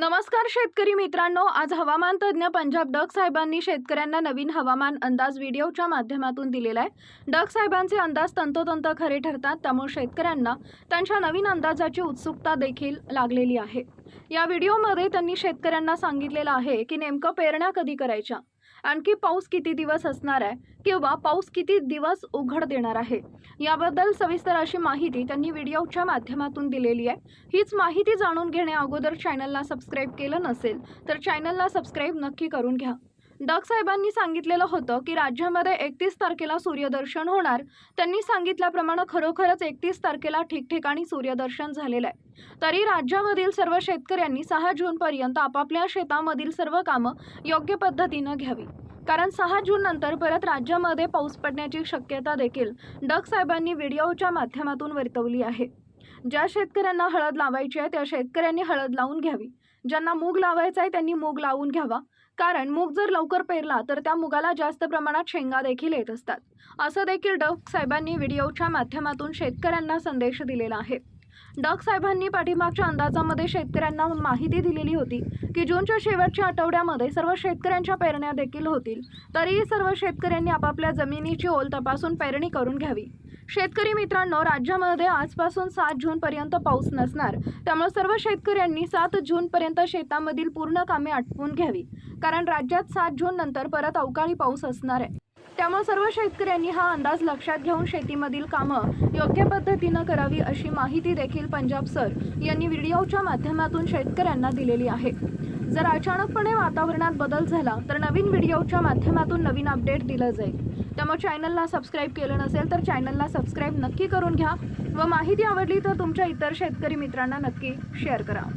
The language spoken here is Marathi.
नमस्कार शेतकरी मित्रांनो आज हवामान तज्ज्ञ पंजाब डग साहेबांनी शेतकऱ्यांना नवीन हवामान अंदाज व्हिडिओच्या माध्यमातून दिलेला आहे. डग साहेबांचे अंदाज तंतोतंत खरे ठरतात त्यामुळे शेतकऱ्यांना त्यांच्या नवीन अंदाजाची उत्सुकता देखील लागलेली आहे. या व्हिडिओमध्ये त्यांनी शेतकऱ्यांना सांगितलेलं आहे की नेमकं पेरण्या कधी करायच्या? आणखी पाऊस किती दिवस असणार आहे किंवा पाऊस किती दिवस उघड देणार आहे? याबद्दल सविस्तर अशी माहिती त्यांनी व्हिडिओच्या माध्यमातून दिलेली आहे. हीच माहिती जाणून घेण्या अगोदर चॅनलला सबस्क्राईब केलं नसेल तर चॅनलला सबस्क्राईब नक्की करून घ्या. डग साहेबांनी सांगितलेलं होतं की राज्यामध्ये एकतीस तारखेला सूर्यदर्शन होणार. त्यांनी सांगितल्याप्रमाणे खरोखरच एकतीस तारखेला ठिकठिकाणी सूर्यदर्शन झालेलं आहे. तरी राज्यामधील सर्व शेतकऱ्यांनी सहा जूनपर्यंत आपापल्या शेतामधील सर्व कामं योग्य पद्धतीनं घ्यावी. कारण सहा जून नंतर परत राज्यामध्ये पाऊस पडण्याची शक्यता देखील डग साहेबांनी व्हिडिओच्या माध्यमातून वर्तवली आहे. ज्या शेतकऱ्यांना हळद लावायची आहे त्या शेतकऱ्यांनी हळद लावून घ्यावी. ज्यांना मूग लावायचा आहे त्यांनी मूग लावून घ्यावा. कारण मूग जर लवकर पेरला तर त्या मुगाला जास्त प्रमाणात शेंगा देखील येत असतात. असं देखील डफ साहेबांनी व्हिडिओच्या माध्यमातून शेतकऱ्यांना संदेश दिलेला आहे. डक साहेबांनी पाठीमागच्या अंदाजामध्ये शेतकऱ्यांना माहिती दिलेली होती की जूनच्या शेवटच्या आठवड्यामध्ये सर्व शेतकऱ्यांच्या पेरण्या देखील होतील. तरीही सर्व शेतकऱ्यांनी आपापल्या जमिनीची ओल तपासून पेरणी करून घ्यावी. शेतकरी मित्रांनो राज्यामध्ये आजपासून सात जूनपर्यंत पाऊस नसणार. त्यामुळे सर्व शेतकऱ्यांनी सात जूनपर्यंत शेतामधील पूर्ण कामे आटपून घ्यावी. कारण राज्यात सात जून नंतर परत अवकाळी पाऊस असणार आहे. त्यामुळे सर्व शेतकऱ्यांनी हा अंदाज लक्षात घेऊन शेतीमधील कामं योग्य पद्धतीनं करावी अशी माहिती देखील पंजाब सर यांनी व्हिडिओच्या माध्यमातून शेतकऱ्यांना दिलेली आहे. जर अचानकपणे वातावरणात बदल झाला तर नवीन व्हिडिओच्या माध्यमातून नवीन अपडेट दिलं जाईल. त्यामुळे चॅनलला सबस्क्राईब केलं नसेल तर चॅनलला सबस्क्राईब नक्की करून घ्या. व माहिती आवडली तर तुमच्या इतर शेतकरी मित्रांना नक्की शेअर करा.